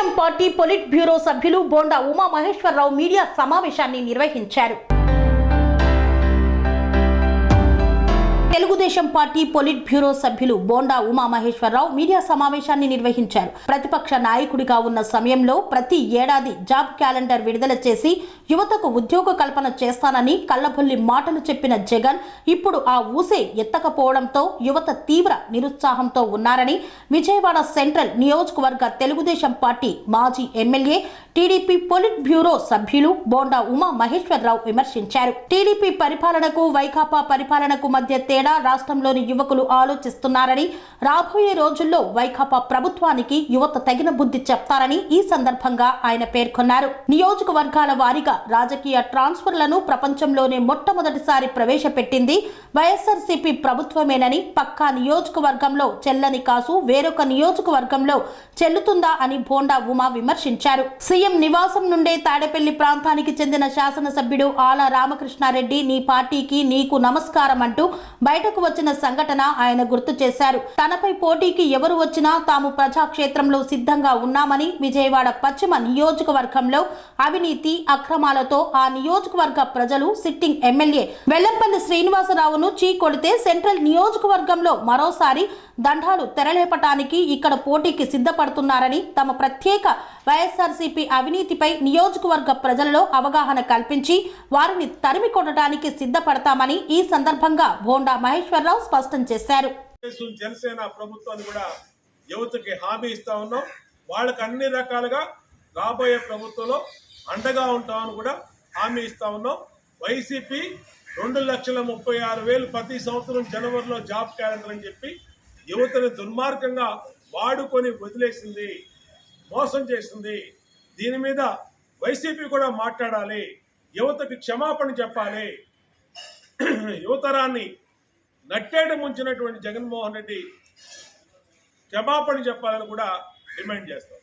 Telugu Desam party polit bureau సభ్యులు Bonda Uma Maheswararao media సమావేశాన్ని నిర్వహించారు. తెలుగుదేశం పార్టీ పొలిట్ బ్యూరో సభ్యులు బోండా ఉమామహేశ్వరరావు మీడియా సమావేశాన్ని నిర్వహించారు. ప్రతిపక్ష నాయకుడిగా ఉన్న సమయంలో ప్రతి ఏడాది జాబ్ క్యాలెండర్ విడుదల చేసి యువతకు ఉద్యోగ కల్పన చేస్తానని కళ్ళబొల్లి మాటలు చెప్పిన జగన్ ఇప్పుడు ఆ ఊసే ఎత్తకపోవడంతో యువత తీవ్ర నిరుత్సాహంతో ఉన్నారని విజయవాడ సెంట్రల్ నియోజకవర్గ తెలుగుదేశం పార్టీ మాజీ ఎమ్మెల్యే టీడీపీ పొలిట్ బ్యూరో సభ్యులు బోండా ఉమా మహేశ్వరరావు విమర్శించారు. టీడీపీ పరిపాలనకు వైకాపా పరిపాలనకు మధ్య తేడా రాష్ట్రంలోని యువకులు ఆలోచిస్తున్నారని రాబోయే రోజుల్లో వైకాపా ప్రభుత్వానికి యువత తగిన బుద్ధి చెప్తారని ఈ సందర్భంగా ఆయన పేర్కొన్నారు. నియోజకవర్గాల వారీగా రాజకీయ ట్రాన్స్ఫర్లను ప్రపంచంలోనే మొట్టమొదటిసారి ప్రవేశపెట్టింది వైఎస్ఆర్సీపీ ప్రభుత్వమేనని పక్కా నియోజకవర్గంలో చెల్లని కాసు వేరొక నియోజకవర్గంలో చెల్లుతుందా అని బోండా ఉమా విమర్శించారు. సీఎం నివాసం నుండే తాడేపల్లి ప్రాంతానికి చెందిన శాసనసభ్యుడు ఆల రామకృష్ణారెడ్డి నీ పార్టీకి నీకు నమస్కారం అంటూ బయటకు వచ్చిన సంఘటన ఆయన గుర్తు చేశారు. తనపై పోటీకి ఎవరు వచ్చినా తాము ప్రజాక్షేత్రంలో సిద్ధంగా ఉన్నామని విజయవాడ పశ్చిమ నియోజకవర్గంలో అవినీతి అక్రమాలతో ఆ నియోజకవర్గ ప్రజలు సిట్టింగ్ ఎమ్మెల్యే వెల్లంపల్లి శ్రీనివాసరావును చీకొడితే సెంట్రల్ నియోజకవర్గంలో మరోసారి దండాలు తెరలేపటానికి ఇక్కడ పోటీకి సిద్ధపడుతున్నారని తమ ప్రత్యేక వైఎస్ఆర్సీపీ అవినీతిపై నియోజకవర్గ ప్రజలలో అవగాహన కల్పించి వారిని తరిమి కొట్టడానికి సిద్ధపడతామని ఈ సందర్భంగా భోండా మహేశ్వరరావు స్పష్టం చేశారు. జనసేన ప్రభుత్వాన్ని కూడా యువతకి హామీ ఇస్తా ఉన్నాం. వాళ్ళకి అన్ని రకాలుగా రాబోయే ప్రభుత్వంలో అండగా ఉంటామని కూడా హామీ ఇస్తా ఉన్నాం. వైసీపీ రెండు లక్షల ముప్పై ఆరు వేలు ప్రతి సంవత్సరం జనవరిలో జాబ్ క్యాలెండర్ అని చెప్పి యువతని దుర్మార్గంగా వాడుకొని వదిలేసింది మోసం చేసింది. దీని మీద వైసీపీ కూడా మాట్లాడాలి. యువతకి క్షమాపణ చెప్పాలి. యువతరాన్ని నట్టేట ముంచినటువంటి జగన్మోహన్ రెడ్డి క్షమాపణ చెప్పాలని కూడా డిమాండ్ చేస్తాం.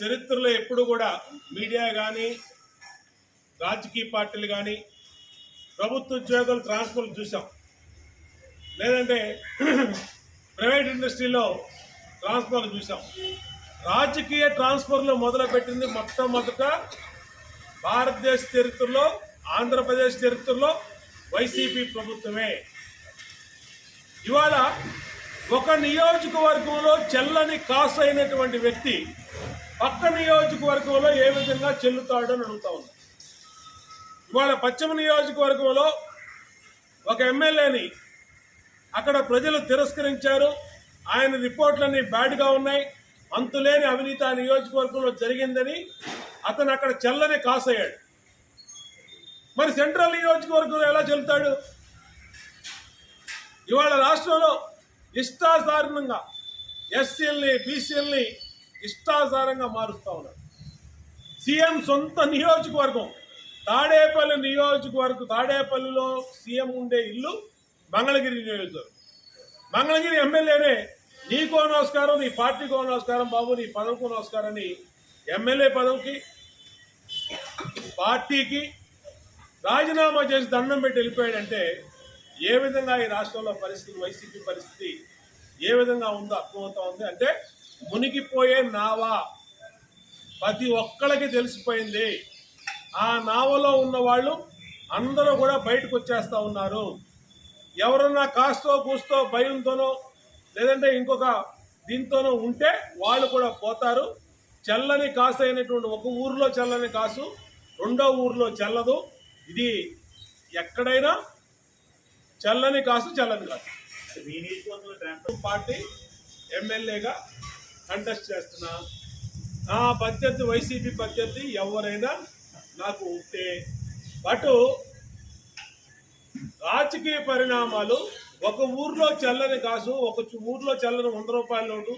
చరిత్రలో ఎప్పుడు కూడా మీడియా కానీ రాజకీయ పార్టీలు కానీ ప్రభుత్వ ఉద్యోగులు ట్రాన్స్ఫర్ చూసాం. లేదంటే ప్రైవేట్ ఇండస్ట్రీలో ట్రాన్స్ఫర్లు చూసాం. రాజకీయ ట్రాన్స్ఫర్లు మొదలుపెట్టింది మొట్టమొదట భారతదేశ చరిత్రలో ఆంధ్రప్రదేశ్ చరిత్రలో వైసీపీ ప్రభుత్వమే. ఇవాళ ఒక నియోజకవర్గంలో చెల్లని కాసు అయినటువంటి వ్యక్తి పక్క నియోజకవర్గంలో ఏ విధంగా చెల్లుతాడని అడుగుతా ఉన్నా. ఇవాళ పశ్చిమ నియోజకవర్గంలో ఒక ఎమ్మెల్యేని అక్కడ ప్రజలు తిరస్కరించారు. ఆయన రిపోర్ట్లన్నీ బ్యాడ్గా ఉన్నాయి. అంతులేని అవినీతి ఆ నియోజకవర్గంలో జరిగిందని అతను అక్కడ చెల్లని కాసయ్యాడు మరి సెంట్రల్ నియోజకవర్గంలో ఎలా చెల్లుతాడు? ఇవాళ రాష్ట్రంలో ఇష్టాసారణంగా ఎస్సీల్ని బీసీల్ని ఇష్టాసారంగా మారుస్తూ ఉన్నారు. సీఎం సొంత నియోజకవర్గం తాడేపల్లి నియోజకవర్గం తాడేపల్లిలో సీఎం ఉండే ఇల్లు మంగళగిరి నియోజకవర్గం. మంగళగిరి ఎమ్మెల్యేనే నీకో నమస్కారం నీ పార్టీకో నమస్కారం బాబు నీ పదవికో నమస్కారం అని ఎమ్మెల్యే పదవికి పార్టీకి రాజీనామా చేసి దండం పెట్టి వెళ్ళిపోయాడంటే ఏ విధంగా ఈ రాష్ట్రంలో పరిస్థితి వైసీపీ పరిస్థితి ఏ విధంగా ఉందో అర్థమవుతా ఉంది అంటే మునిగిపోయే నావా ప్రతి ఒక్కళ్ళకి తెలిసిపోయింది. ఆ నావలో ఉన్న వాళ్ళు అందరూ కూడా బయటకు వచ్చేస్తూ ఉన్నారు. ఎవరన్నా కాస్తో కూస్తో భయంతోనో లేదంటే ఇంకొక దీంతోనో ఉంటే వాళ్ళు కూడా పోతారు. చల్లని కాసు అయినటువంటి ఒక ఊర్లో చల్లని కాసు రెండో ఊర్లో చల్లదు. ఇది ఎక్కడైనా చల్లని కాసు చల్లని కాసు. పార్టీ ఎమ్మెల్యేగా కంటెస్ట్ చేస్తున్నా నా పద్ధతి వైసీపీ పద్ధతి ఎవరైనా నాకు ఉంటే బట్ రాజకీయ పరిణామాలు ఒక ఊర్లో చల్లని కాసు ఒక ఊర్లో చల్లని వంద రూపాయల నోటు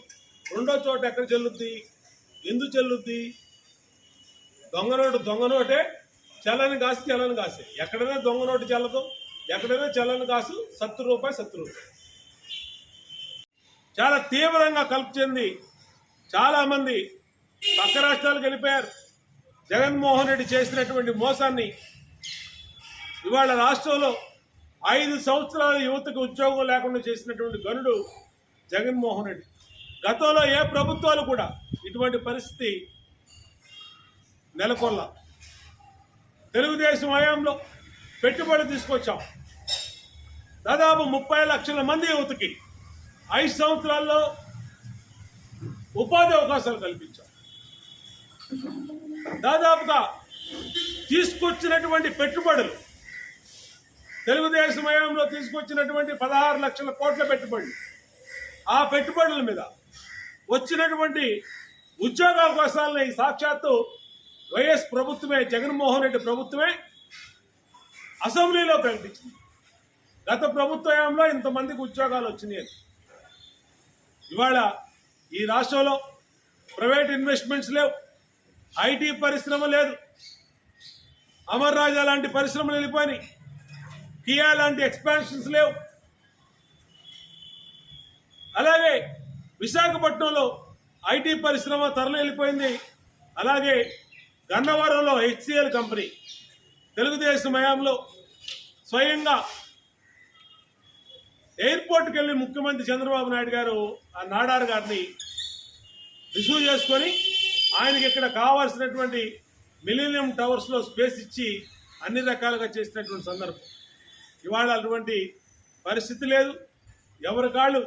రెండో చోట ఎక్కడ చెల్లుద్ది? ఎందుకు చెల్లుద్ది? దొంగ నోటు దొంగ నోటే చల్లని కాసు చల్లని కాసే ఎక్కడైనా దొంగ నోటు చల్లదు. ఎక్కడైనా చల్లని కాసు సత్తు రూపాయి సత్తు రూపాయి. చాలా తీవ్రంగా కలుపు చెంది చాలామంది పక్క రాష్ట్రాలకు వెళ్ళిపోయారు. జగన్మోహన్ రెడ్డి చేసినటువంటి మోసాన్ని ఇవాళ రాష్ట్రంలో ఐదు సంవత్సరాల యువతకు ఉద్యోగం లేకుండా చేసినటువంటి గనుడు జగన్మోహన్ రెడ్డి. గతంలో ఏ ప్రభుత్వాలు కూడా ఇటువంటి పరిస్థితి నెలకొల్ల. తెలుగుదేశం హయాంలో పెట్టుబడి తీసుకొచ్చాం. దాదాపు ముప్పై లక్షల మంది యువతకి ఐదు సంవత్సరాల్లో ఉపాధి అవకాశాలు కల్పించాం. దాదాపుగా తీసుకొచ్చినటువంటి పెట్టుబడులు తెలుగుదేశం హయాంలో తీసుకొచ్చినటువంటి పదహారు లక్షల కోట్ల పెట్టుబడులు. ఆ పెట్టుబడుల మీద వచ్చినటువంటి ఉద్యోగ అవకాశాలని సాక్షాత్తు వైఎస్ ప్రభుత్వమే జగన్మోహన్ రెడ్డి ప్రభుత్వమే అసెంబ్లీలో ప్రకటించింది. గత ప్రభుత్వ హయాంలో ఇంతమందికి ఉద్యోగాలు వచ్చినాయి. ఇవాళ ఈ రాష్ట్రంలో ప్రైవేట్ ఇన్వెస్ట్మెంట్స్ లేవు. ఐటీ పరిశ్రమ లేదు. అమర్ రాజా లాంటి పరిశ్రమలు వెళ్ళిపోయినాయి. కియా లాంటి ఎక్స్పాన్షన్స్ లేవు. అలాగే విశాఖపట్నంలో ఐటీ పరిశ్రమ తరలి వెళ్ళిపోయింది. అలాగే గన్నవరంలో హెచ్సిఎల్ కంపెనీ తెలుగుదేశం హయాంలో స్వయంగా ఎయిర్పోర్ట్కి వెళ్ళి ముఖ్యమంత్రి చంద్రబాబు నాయుడు గారు ఆ నాడార్ గారిని రిసీవ్ చేసుకొని ఆయనకి ఇక్కడ కావాల్సినటువంటి మిలీనియం టవర్స్లో స్పేస్ ఇచ్చి అన్ని రకాలుగా చేసినటువంటి సందర్భం. ఇవాళ అటువంటి పరిస్థితి లేదు. ఎవరి కాళ్ళు?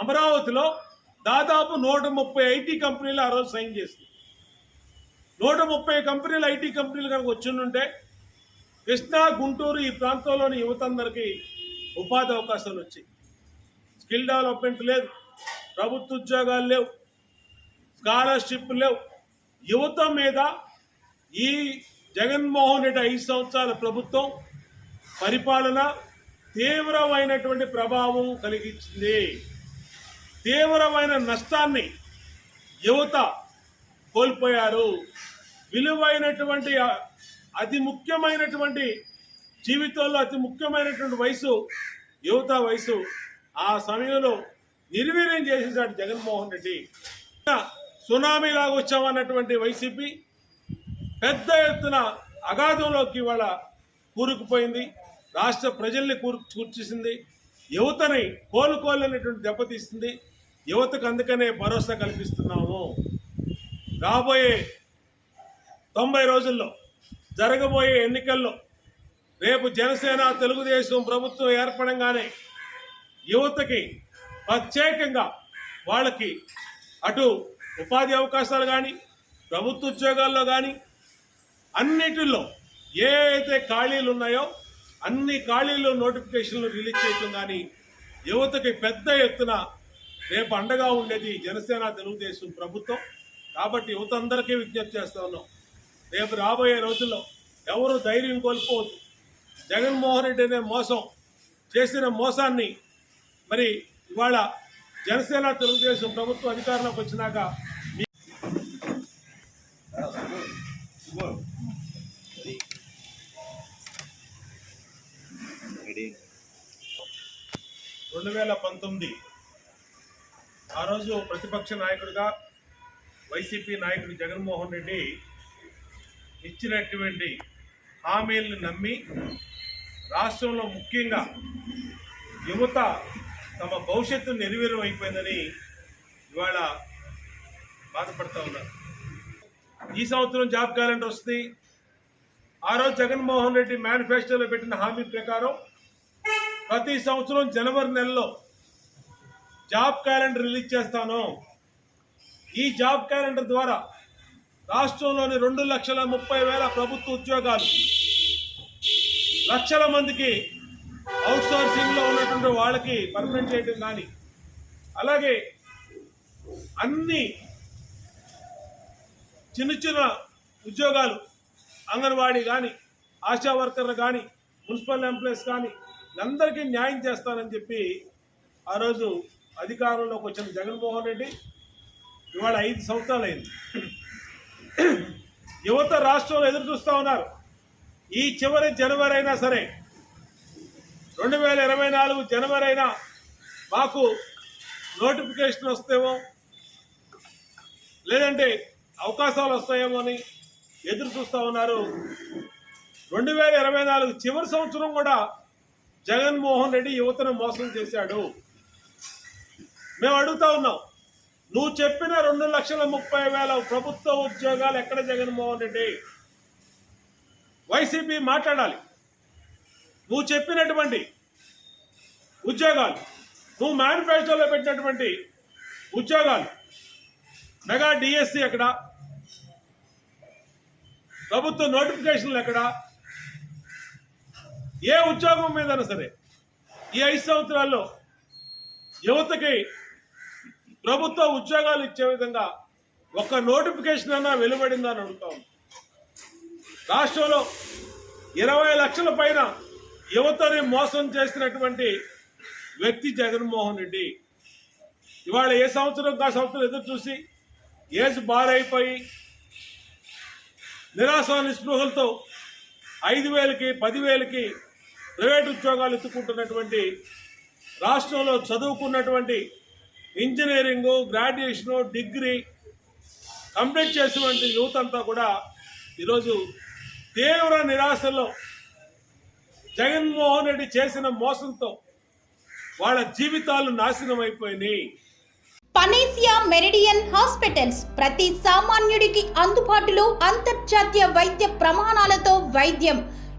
అమరావతిలో దాదాపు నూట ముప్పై ఐటీ కంపెనీలు ఆ రోజు సైన్ చేసింది నూట ముప్పై కంపెనీలు ఐటీ కంపెనీలు కనుక వచ్చిండుంటే కృష్ణా గుంటూరు ఈ ప్రాంతంలోని యువత అందరికీ ఉపాధి అవకాశాలు వచ్చాయి. స్కిల్ డెవలప్మెంట్ లేదు ప్రభుత్వ ఉద్యోగాలు లేవు స్కాలర్షిప్ లేవు. యువత మీద ఈ జగన్మోహన్ రెడ్డి ఐదు సంవత్సరాల ప్రభుత్వం పరిపాలన తీవ్రమైనటువంటి ప్రభావం కలిగించింది. తీవ్రమైన నష్టాన్ని యువత కోల్పోయారు. విలువైనటువంటి అతి ముఖ్యమైనటువంటి జీవితంలో అతి ముఖ్యమైనటువంటి వయసు యువత వయసు. ఆ సమయంలో నిర్వీర్యం చేసేసాడు జగన్మోహన్ రెడ్డి. సునామీ లాగా వచ్చామన్నటువంటి వైసీపీ పెద్ద ఎత్తున అగాధంలోకి ఇవాళ కూరుకుపోయింది. రాష్ట్ర ప్రజల్ని కూరు కూర్చేసింది. యువతని కోలుకోలేనటువంటి దెబ్బతీస్తుంది యువతకు అందుకనే భరోసా కల్పిస్తున్నాము. రాబోయే తొంభై రోజుల్లో జరగబోయే ఎన్నికల్లో రేపు జనసేన తెలుగుదేశం ప్రభుత్వం ఏర్పడంగానే యువతకి ప్రత్యేకంగా వాళ్ళకి అటు ఉపాధి అవకాశాలు కానీ ప్రభుత్వ ఉద్యోగాల్లో కానీ అన్నిటిలో ఏ అయితే ఖాళీలు ఉన్నాయో అన్ని ఖాళీలు నోటిఫికేషన్లు రిలీజ్ చేయటం కానీ యువతకి పెద్ద ఎత్తున రేపు అండగా ఉండేది జనసేన తెలుగుదేశం ప్రభుత్వం. కాబట్టి యువత అందరికీ విజ్ఞప్తి చేస్తా ఉన్నాం. రేపు రాబోయే రోజుల్లో ఎవరు ధైర్యం కోల్పోవద్దు. జగన్మోహన్ రెడ్డి అనే మోసం చేసిన మోసాన్ని మరి ఇవాళ జనసేన తెలుగుదేశం ప్రభుత్వం అధికారంలోకి వచ్చినాక రెండు వేల పంతొమ్మిది ఆ రోజు ప్రతిపక్ష నాయకుడిగా వైసీపీ నాయకుడు జగన్మోహన్ రెడ్డి ఇచ్చినటువంటి హామీలను నమ్మి రాష్ట్రంలో ముఖ్యంగా యువత తమ భవిష్యత్తు నిర్వీర్యం అయిపోయిందని ఇవాళ బాధపడుతూ ఉన్నారు. ఈ సంవత్సరం జాబ్ క్యాలెండర్ వస్తుంది. ఆ రోజు జగన్మోహన్ రెడ్డి మేనిఫెస్టోలో పెట్టిన హామీ ప్రకారం ప్రతి సంవత్సరం జనవరి నెలలో జాబ్ క్యాలెండర్ రిలీజ్ చేస్తాను. ఈ జాబ్ క్యాలెండర్ ద్వారా రాష్ట్రంలోని రెండు లక్షల ముప్పై వేల ప్రభుత్వ ఉద్యోగాలు లక్షల మందికి అవుట్సోర్సింగ్లో ఉన్నటువంటి వాళ్ళకి పర్మనెంట్ చేయడం కానీ అలాగే అన్ని చిన్న చిన్న ఉద్యోగాలు అంగన్వాడీ కానీ ఆశా వర్కర్లు కానీ మున్సిపల్ ఎంప్లాయీస్ కానీ అందరికీ న్యాయం చేస్తానని చెప్పి ఆ రోజు అధికారంలోకి వచ్చిన జగన్మోహన్ రెడ్డి ఇవాళ ఐదు సంవత్సరాలు అయింది యువత రాష్ట్రంలో ఎదురు చూస్తూ ఉన్నారు. ఈ చివరి జనవరి అయినా సరే రెండు వేల ఇరవై నాలుగు జనవరి అయినా మాకు నోటిఫికేషన్ వస్తేమో లేదంటే అవకాశాలు వస్తాయేమో అని ఎదురు చూస్తూ ఉన్నారు. రెండు వేల ఇరవై నాలుగు చివరి సంవత్సరం కూడా జగన్మోహన్ రెడ్డి యువతను మోసం చేశాడు. మేము అడుగుతా ఉన్నాం నువ్వు చెప్పిన రెండు లక్షల ముప్పై వేల ప్రభుత్వ ఉద్యోగాలు ఎక్కడ జగన్మోహన్ రెడ్డి? వైసీపీ మాట్లాడాలి. నువ్వు చెప్పినటువంటి ఉద్యోగాలు నువ్వు మేనిఫెస్టోలో పెట్టినటువంటి ఉద్యోగాలు మెగా డిఎస్సి ఎక్కడ? ప్రభుత్వ నోటిఫికేషన్లు ఎక్కడ? ఏ ఉద్యోగం మీదైనా సరే ఈ ఐదు సంవత్సరాల్లో యువతకి ప్రభుత్వ ఉద్యోగాలు ఇచ్చే విధంగా ఒక నోటిఫికేషన్ అన్నా వెలువడిందని అడుగుతాం రాష్ట్రంలో ఇరవై లక్షల పైన యువతని మోసం చేసినటువంటి వ్యక్తి జగన్మోహన్ రెడ్డి. ఇవాళ ఏ సంవత్సరం కా సంవత్సరం ఎదురు చూసి ఏజ్ బారైపోయి నిరాశ నిస్పృహలతో ఐదు వేలకి పదివేలకి ప్రైవేట్ ఉద్యోగాలు ఎత్తుకుంటున్నటువంటి రాష్ట్రంలో చదువుకున్నటువంటి ఇంజనీరింగు గ్రాడ్యుయేషను డిగ్రీ కంప్లీట్ చేసినటువంటి యూత్ అంతా కూడా ఈరోజు తీవ్ర నిరాశలో జగన్మోహన్ రెడ్డి చేసిన మోసంతో వాళ్ళ జీవితాలు నాశనం అయిపోయినాయి. పనేసియా మెరిడియన్ హాస్పిటల్స్ ప్రతి సామాన్యుడికి అందుబాటులో అంతర్జాతీయ వైద్య ప్రమాణాలతో వైద్యం.